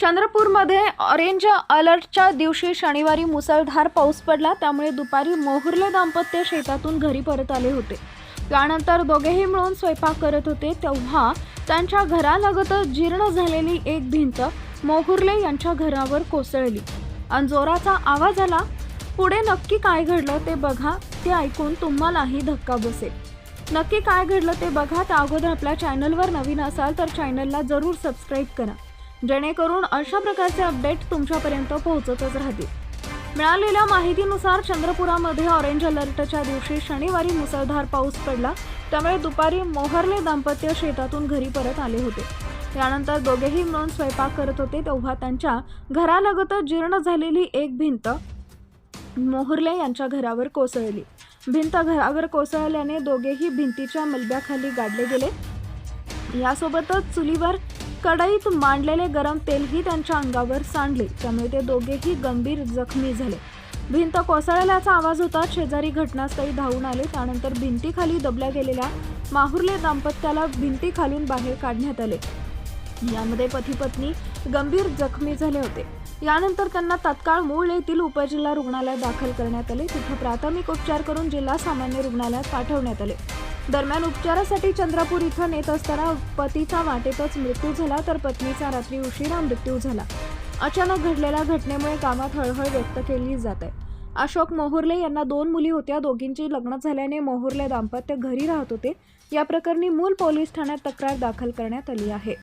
चंद्रपूरमध्ये ऑरेंज अलर्टच्या दिवशी शनिवारी मुसळधार पाऊस पडला त्यामुळे दुपारी मोहुर्ले दाम्पत्य शेतातून घरी परत आले होते. त्यानंतर दोघेही मिळून स्वयंपाक करत होते तेव्हा त्यांच्या घरालगतच जीर्ण झालेली एक भिंत मोहुर्ले यांच्या घरावर कोसळली. आणि जोराचा आवाज आला पुढे नक्की काय घडलं ते बघा ते ऐकून तुम्हालाही धक्का बसेल. नक्की काय घडलं ते बघा त्या अगोदर आपल्या चॅनलवर नवीन असाल तर चॅनलला जरूर सबस्क्राईब करा. जेणेकरून अशा प्रकारचे अपडेट तुमच्यापर्यंत पोहोचतच राहतील. मिळालेल्या माहितीनुसार चंद्रपुरामध्ये ऑरेंज अलर्टच्या दिवशी शनिवारी मुसळधार पाऊस पडला. त्यामुळे दुपारी मोहरले दाम्पत्य शेतातून घरी परत आले होते. त्यानंतर दोघेही मिळून स्वयंपाक करत होते तेव्हा त्यांच्या घरालगतच जीर्ण झालेली एक भिंत मोहर्ले यांच्या घरावर कोसळली. भिंत घरावर कोसळल्याने दोघेही भिंतीच्या मलब्याखाली गाडले गेले. यासोबतच चुलीवर कढईत मांडलेले गरम तेलही त्यांच्या अंगावर सांडले. त्यामुळे ते दोघेही गंभीर जखमी झाले. भिंत कोसळल्याचा आवाज होता. शेजारी घटनास्थळी धावून आले. त्यानंतर भिंतीखाली दबल्या गेलेल्या माहुर्ले दाम्पत्याला भिंतीखालून बाहेर काढण्यात आले. यामध्ये पती पत्नी गंभीर जखमी झाले होते. यानंतर त्यांना तत्काळ मूळ येथील उपजिल्हा रुग्णालयात दाखल करण्यात आले. तिथे प्राथमिक उपचार करून जिल्हा सामान्य रुग्णालयात पाठवण्यात आले. दरम्यान उपचारासाठी चंद्रपूर इथं नेत असताना पतीचा वाटेतच मृत्यू झाला तर पत्नीचा रात्री उशिरा मृत्यू झाला. अचानक घडलेल्या घटनेमुळे कामात हळहळ व्यक्त केली जात आहे. अशोक मोहुर्ले यांना दोन मुली होत्या. दोघींची लग्न झाल्याने मोहुर्ले दाम्पत्य घरी राहत होते. या प्रकरणी मूल पोलीस ठाण्यात तक्रार दाखल करण्यात आली आहे.